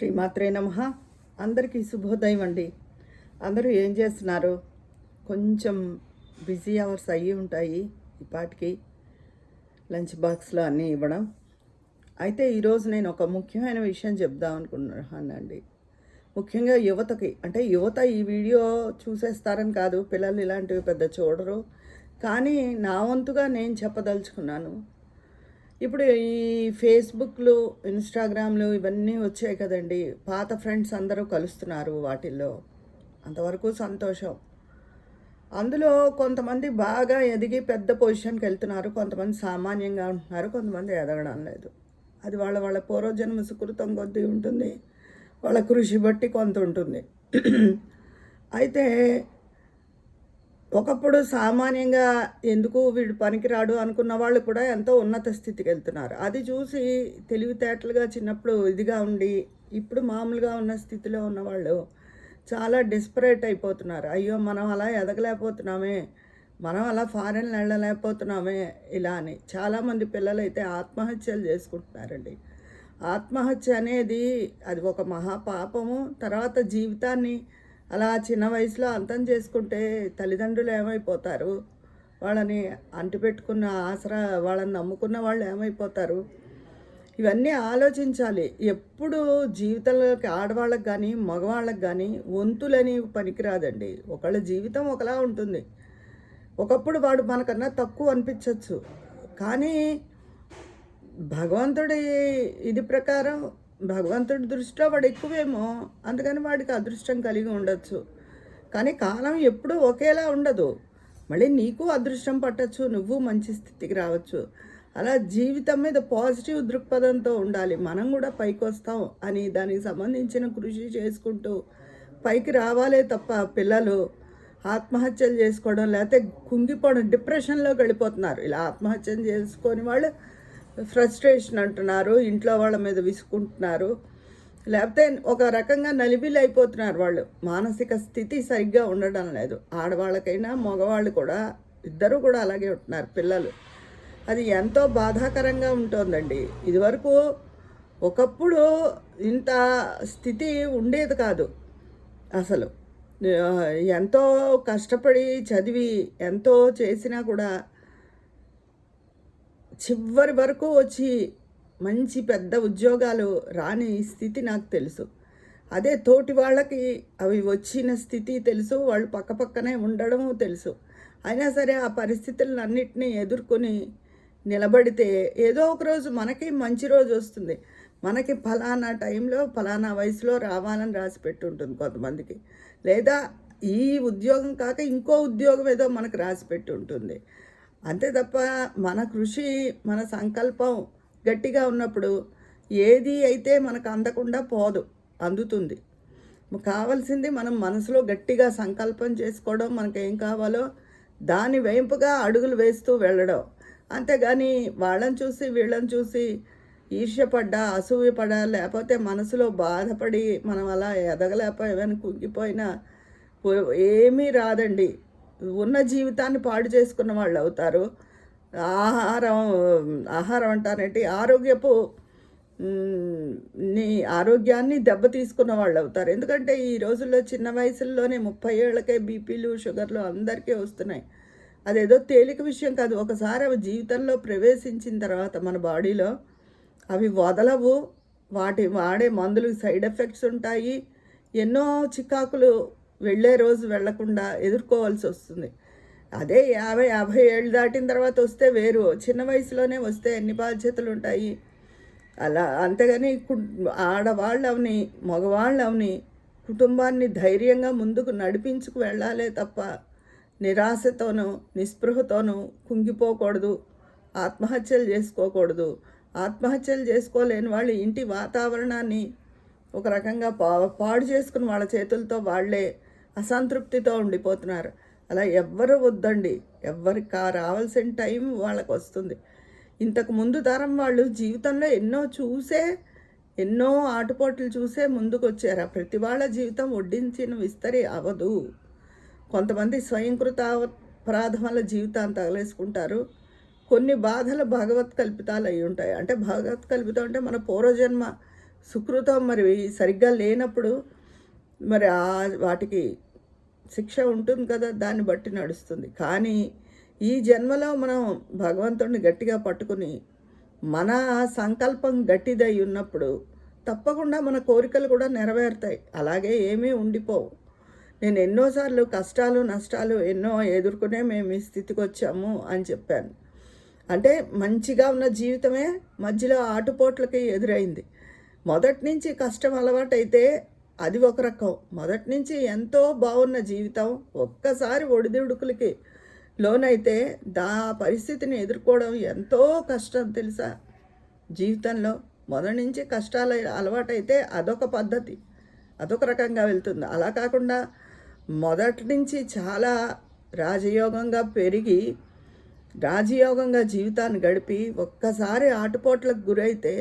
శ్రీమాత్రే నమ. అందరికీ శుభోదయం అండి. అందరూ ఏం చేస్తున్నారు? కొంచెం బిజీ అవర్స్ అయ్యి ఉంటాయి ఇప్పటికి లంచ్ బాక్స్లో అన్నీ ఇవ్వడం. అయితే ఈరోజు నేను ఒక ముఖ్యమైన విషయం చెప్దాం అనుకుంటున్నానండి. ముఖ్యంగా యువతకి అంటే యువత ఈ వీడియో చూసేస్తారని కాదు పిల్లలు ఇలాంటివి పెద్ద చూడరు. కానీ నా వంతుగా నేను చెప్పదలుచుకున్నాను. ఇప్పుడు ఈ ఫేస్బుక్లు ఇన్స్టాగ్రామ్లు ఇవన్నీ వచ్చాయి కదండి. పాత ఫ్రెండ్స్ అందరూ కలుస్తున్నారు వాటిల్లో. అంతవరకు సంతోషం. అందులో కొంతమంది బాగా ఎదిగి పెద్ద పొజిషన్కి వెళ్తున్నారు. కొంతమంది సామాన్యంగా ఉంటున్నారు. కొంతమంది ఎదగడం లేదు. అది వాళ్ళ వాళ్ళ పూర్వజన్మ సుకృతం కొద్దీ ఉంటుంది. వాళ్ళ కృషి బట్టి కొంత ఉంటుంది. అయితే ఒకప్పుడు సామాన్యంగా ఎందుకు వీడు పనికిరాడు అనుకున్న వాళ్ళు కూడా ఎంతో ఉన్నత స్థితికి వెళ్తున్నారు. అది చూసి తెలివితేటలుగా చిన్నప్పుడు ఇదిగా ఉండి ఇప్పుడు మామూలుగా ఉన్న స్థితిలో ఉన్నవాళ్ళు చాలా డిస్పరేట్ అయిపోతున్నారు. అయ్యో మనం అలా ఎదగలేకపోతున్నామే మనం అలా ఫారెన్ వెళ్ళలేకపోతున్నామే ఇలా అని. చాలామంది పిల్లలు అయితే ఆత్మహత్యలు చేసుకుంటున్నారండి. ఆత్మహత్య అనేది అది ఒక మహాపాపము. తర్వాత జీవితాన్ని అలా చిన్న వయసులో అంతం చేసుకుంటే తల్లిదండ్రులు ఏమైపోతారు? వాళ్ళని అంటిపెట్టుకున్న ఆసరా వాళ్ళని నమ్ముకున్న వాళ్ళు ఏమైపోతారు? ఇవన్నీ ఆలోచించాలి. ఎప్పుడు జీవితంలోకి ఆడవాళ్ళకి కానీ మగవాళ్ళకి కానీ వంతులని పనికిరాదండి. ఒకళ్ళ జీవితం ఒకలా ఉంటుంది. ఒకప్పుడు వాడు మనకన్నా తక్కువ అనిపించవచ్చు కానీ భగవంతుడి ఇది ప్రకారం భగవంతుడి దృష్టిలో వాడు ఎక్కువేమో అందుకని వాడికి అదృష్టం కలిగి ఉండొచ్చు. కానీ కాలం ఎప్పుడూ ఒకేలా ఉండదు. మళ్ళీ నీకు అదృష్టం పట్టచ్చు నువ్వు మంచి స్థితికి రావచ్చు. అలా జీవితం మీద పాజిటివ్ దృక్పథంతో ఉండాలి. మనం కూడా పైకి వస్తాం అని దానికి సంబంధించిన కృషి చేసుకుంటూ పైకి రావాలే తప్ప పిల్లలు ఆత్మహత్యలు చేసుకోవడం లేకపోతే కుంగిపోవడం డిప్రెషన్లోకి వెళ్ళిపోతున్నారు. ఇలా ఆత్మహత్యలు చేసుకొని వాళ్ళు ఫ్రస్ట్రేషన్ అంటున్నారు ఇంట్లో వాళ్ళ మీద విసుకుంటున్నారు లేకపోతే ఒక రకంగా నలిబిలి అయిపోతున్నారు వాళ్ళు. మానసిక స్థితి సరిగ్గా ఉండడం లేదు. ఆడవాళ్ళకైనా మగవాళ్ళు కూడా ఇద్దరు కూడా అలాగే ఉంటున్నారు పిల్లలు. అది ఎంతో బాధాకరంగా ఉంటుందండి. ఇదివరకు ఒకప్పుడు ఇంత స్థితి ఉండేది కాదు. అసలు ఎంతో కష్టపడి చదివి ఎంతో చేసినా కూడా చివరి వరకు వచ్చి మంచి పెద్ద ఉద్యోగాలు రాని స్థితి నాకు తెలుసు. అదే తోటి వాళ్ళకి అవి వచ్చిన స్థితి తెలుసు వాళ్ళు పక్కపక్కనే ఉండడము తెలుసు. అయినా సరే ఆ పరిస్థితులను అన్నిటినీ ఎదుర్కొని నిలబడితే ఏదో ఒక రోజు మనకి మంచి రోజు వస్తుంది. మనకి ఫలానా టైంలో ఫలానా వయసులో రావాలని రాసి పెట్టుంటుంది కొంతమందికి. లేదా ఈ ఉద్యోగం కాక ఇంకో ఉద్యోగం ఏదో మనకు రాసి పెట్టుంటుంది. ఉంటుంది అంతే తప్ప మన కృషి మన సంకల్పం గట్టిగా ఉన్నప్పుడు ఏది అయితే మనకు అందకుండా పోదు అందుతుంది. కావాల్సింది మనం మనసులో గట్టిగా సంకల్పం చేసుకోవడం మనకు ఏం కావాలో దాని వెంపుగా అడుగులు వేస్తూ వెళ్ళడం. అంతేగాని వాళ్ళని చూసి వీళ్ళని చూసి ఈర్ష్యపడ్డా అసూయపడా లేకపోతే మనసులో బాధపడి మనం అలా ఎదగలేకపోయామని కుంగిపోయినా ఏమీ రాదండి. ఉన్న జీవితాన్ని పాడు చేసుకున్న వాళ్ళు అవుతారు. ఆహారం ఆహారం అంటారంటే? ఆరోగ్యపు నీ ఆరోగ్యాన్ని దెబ్బ తీసుకున్న వాళ్ళు అవుతారు. ఎందుకంటే ఈ రోజుల్లో చిన్న వయసుల్లోనే ముప్పై ఏళ్ళకే బీపీలు షుగర్లు అందరికీ వస్తున్నాయి. అదేదో తేలిక విషయం కాదు. ఒకసారి అవి జీవితంలో ప్రవేశించిన తర్వాత మన బాడీలో అవి వదలవు. వాటి వాడే మందులు సైడ్ ఎఫెక్ట్స్ ఉంటాయి. ఎన్నో చికాకులు వెళ్ళే రోజు వెళ్ళకుండా ఎదుర్కోవాల్సి వస్తుంది. అదే యాభై యాభై ఏళ్ళు దాటిన తర్వాత వస్తే వేరు. చిన్న వయసులోనే వస్తే ఎన్ని బాధ్యతలు ఉంటాయి? అలా అంతేగాని కు- మగవాళ్ళవని మగవాళ్ళు కుటుంబాన్ని ధైర్యంగా ముందుకు నడిపించుకు వెళ్ళాలే తప్ప నిరాశతోనూ నిస్పృహతోనూ కుంగిపోకూడదు. ఆత్మహత్యలు చేసుకోకూడదు. ఆత్మహత్యలు చేసుకోలేని వాళ్ళు ఇంటి వాతావరణాన్ని ఒక రకంగా పా పాడు చేసుకుని వాళ్ళ చేతులతో వాళ్ళే అసంతృప్తితో ఉండిపోతున్నారు. అలా ఎవ్వరు వద్దండి. ఎవరికి రావాల్సిన టైం వాళ్ళకు వస్తుంది ఇంతకు ముందు తరం వాళ్ళు జీవితంలో ఎన్నో చూసే ఎన్నో ఆటుపోట్లు చూసే ముందుకు వచ్చారు ఆ ప్రతి వాళ్ళ జీవితం వడ్డించిన విస్తరి అవదు కొంతమంది స్వయంకృత అపరాధం వల్ల జీవితాన్ని తగలేసుకుంటారు. కొన్ని బాధలు భగవత్ కల్పితాలు అయి ఉంటాయి అంటే భగవత్ కల్పితం అంటే మన పూర్వజన్మ సుకృతం. మరి సరిగ్గా లేనప్పుడు మరి ఆ వాటికి శిక్ష ఉంటుంది కదా దాన్ని బట్టి నడుస్తుంది. కానీ ఈ జన్మలో మనం భగవంతుడిని గట్టిగా పట్టుకుని మన సంకల్పం గట్టిదై ఉన్నప్పుడు తప్పకుండా మన కోరికలు కూడా నెరవేరుతాయి. అలాగే ఏమీ ఉండిపోవు. నేను ఎన్నోసార్లు కష్టాలు నష్టాలు ఎన్నో ఎదుర్కొనే మేము ఈ స్థితికి వచ్చాము అని చెప్పాను. అంటే మంచిగా ఉన్న జీవితమే మధ్యలో ఆటుపోట్లకి ఎదురైంది. మొదటి నుంచి కష్టం అలవాటైతే అది ఒక రకం. మొదటి నుంచి ఎంతో బాగున్న జీవితం ఒక్కసారి ఒడిదుడుకులకి లోనైతే దా పరిస్థితిని ఎదుర్కోవడం ఎంతో కష్టం తెలుసా? జీవితంలో మొదటి నుంచి కష్టాలు అలవాటైతే అదొక పద్ధతి. అదొక రకంగా వెళ్తుంది. అలా కాకుండా మొదటి నుంచి చాలా రాజయోగంగా పెరిగి రాజయోగంగా జీవితాన్ని గడిపి ఒక్కసారి ఆటుపోట్లకు గురైతే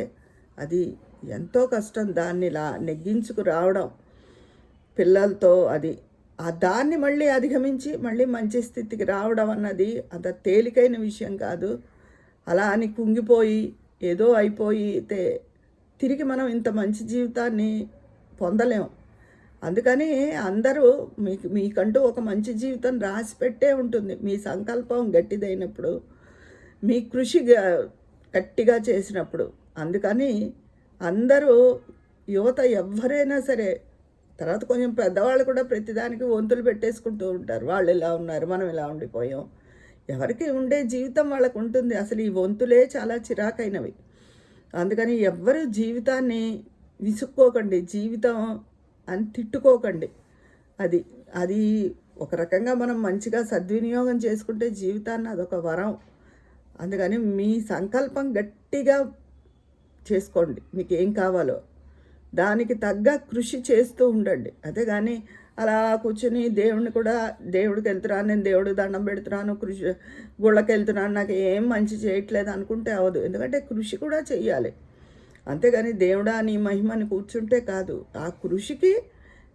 అది ఎంతో కష్టం దాన్ని లా నెగ్గించుకు రావడం పిల్లలతో అది. ఆ దాన్ని మళ్ళీ అధిగమించి మళ్ళీ మంచి స్థితికి రావడం అన్నది అంత తేలికైన విషయం కాదు. అలా అని కుంగిపోయి ఏదో అయిపోయి అయితే తిరిగి మనం ఇంత మంచి జీవితాన్ని పొందలేం. అందుకని అందరూ మీకు మీకంటూ ఒక మంచి జీవితం రాసి పెట్టే ఉంటుంది. మీ సంకల్పం గట్టిదైనప్పుడు మీ కృషి గ- గట్టిగా చేసినప్పుడు. అందుకని అందరూ యువత ఎవరైనా సరే తర్వాత కొంచెం పెద్దవాళ్ళు కూడా ప్రతిదానికి వంతులు పెట్టేసుకుంటూ ఉంటారు. వాళ్ళు ఇలా ఉన్నారు మనం ఇలా ఉండిపోయాం. ఎవరికి ఉండే జీవితం వాళ్ళకు ఉంటుంది. అసలు ఈ వంతులే చాలా చిరాకైనవి. అందుకని ఎవ్వరు జీవితాన్ని విసుక్కోకండి. జీవితం అని తిట్టుకోకండి. అది అది ఒక రకంగా మనం మంచిగా సద్వినియోగం చేసుకుంటే జీవితాన్ని అదొక వరం. అందుకని మీ సంకల్పం గట్టిగా చేసుకోండి. మీకు ఏం కావాలో. దానికి తగ్గ కృషి చేస్తూ ఉండండి. అదే కానీ అలా కూర్చుని దేవుడిని కూడా దేవుడికి వెళ్తున్నాను నేను దేవుడికి దండం పెడుతున్నాను కృషి గుళ్ళకి వెళ్తున్నాను నాకు ఏం మంచి చేయట్లేదు అనుకుంటే అవ్వదు. ఎందుకంటే కృషి కూడా చెయ్యాలి. అంతేగాని దేవుడా నీ మహిమని కూర్చుంటే కాదు. ఆ కృషికి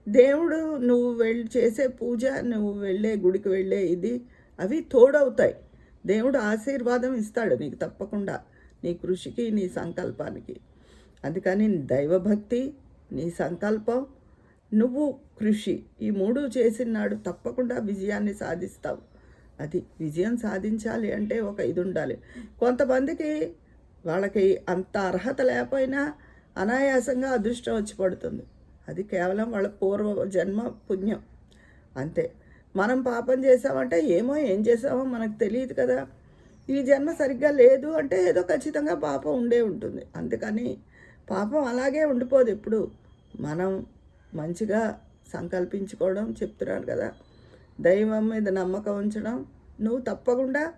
దేవుడు నువ్వు వెళ్ళి చేసే పూజ నువ్వు వెళ్ళే గుడికి వెళ్ళే ఇది అవి తోడవుతాయి. దేవుడు ఆశీర్వాదం ఇస్తాడు నీకు తప్పకుండా. నీ కృషికి నీ సంకల్పానికి. అందుకని దైవభక్తి నీ సంకల్పం నువ్వు కృషి ఈ మూడు చేసినాడు తప్పకుండా విజయాన్ని సాధిస్తావు. అది విజయం సాధించాలి అంటే ఒక ఇది ఉండాలి కొంతమందికి వాళ్ళకి అంత అర్హత లేకపోయినా అనాయాసంగా అదృష్టం వచ్చి పడుతుంది. అది కేవలం వాళ్ళ పూర్వ జన్మ పుణ్యం. అంతే. మనం పాపం చేసామంటే ఏమో ఏం చేసామో మనకు తెలియదు కదా. ఈ జన్మ సరిగ్గా లేదు అంటే ఏదో ఖచ్చితంగా పాపం ఉండే ఉంటుంది. అందుకని పాపం అలాగే ఉండిపోదు ఎప్పుడు. మనం మంచిగా సంకల్పించుకోవడం చెప్తున్నాను కదా. దైవం మీద నమ్మకం ఉంచడం నువ్వు తప్పకుండా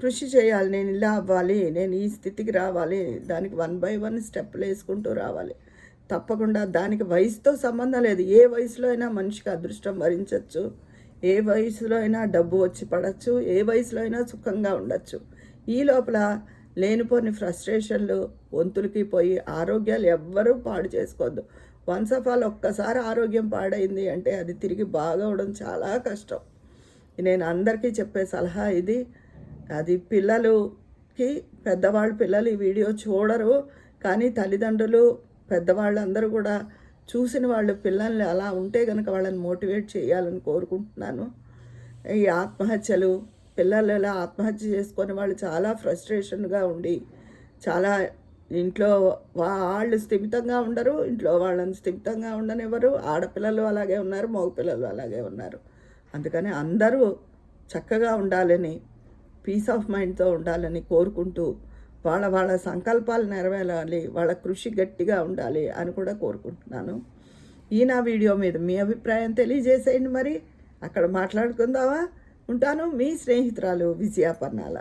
కృషి చేయాలి. నేను ఇలా అవ్వాలి నేను ఈ స్థితికి రావాలి. దానికి వన్ బై వన్ స్టెప్లు వేసుకుంటూ రావాలి. తప్పకుండా దానికి వయసుతో సంబంధం లేదు. ఏ వయసులో అయినా మనిషికి అదృష్టం భరించవచ్చు ఏ వయసులో అయినా డబ్బు వచ్చి పడవచ్చు ఏ వయసులో అయినా సుఖంగా ఉండొచ్చు. ఈ లోపల లేనిపోని ఫ్రస్ట్రేషన్లు వంతులకి పోయి ఆరోగ్యాలు ఎవ్వరూ పాడు చేసుకోవద్దు వన్స్ ఆఫ్ ఆల్ ఒక్కసారి ఆరోగ్యం పాడైంది అంటే అది తిరిగి బాగవడం చాలా కష్టం. నేను అందరికీ చెప్పే సలహా ఇది. అది పిల్లలకి పెద్దవాళ్ళు పిల్లలు ఈ వీడియో చూడరు కానీ తల్లిదండ్రులు పెద్దవాళ్ళందరూ కూడా చూసిన వాళ్ళు పిల్లల్ని అలా ఉంటే కనుక వాళ్ళని మోటివేట్ చేయాలని కోరుకుంటున్నాను. ఈ ఆత్మహత్యలు పిల్లలు ఇలా ఆత్మహత్య చేసుకొని వాళ్ళు చాలా ఫ్రస్ట్రేషన్గా ఉండి చాలా ఇంట్లో వాళ్ళు స్థిమితంగా ఉండరు ఇంట్లో వాళ్ళని స్థిమితంగా ఉండనివ్వరు ఆడపిల్లలు అలాగే ఉన్నారు మగపిల్లలు అలాగే ఉన్నారు. అందుకని అందరూ చక్కగా ఉండాలని పీస్ ఆఫ్ మైండ్తో ఉండాలని కోరుకుంటూ వాళ్ళ వాళ్ళ సంకల్పాలు నెరవేరాలి వాళ్ళ కృషి గట్టిగా ఉండాలి అని కూడా కోరుకుంటున్నాను. ఈ నా వీడియో మీద మీ అభిప్రాయం తెలియజేసేయండి మరి. అక్కడ మాట్లాడుకుందామా? ఉంటాను మీ స్నేహితురాలు విజయాపర్ణాల.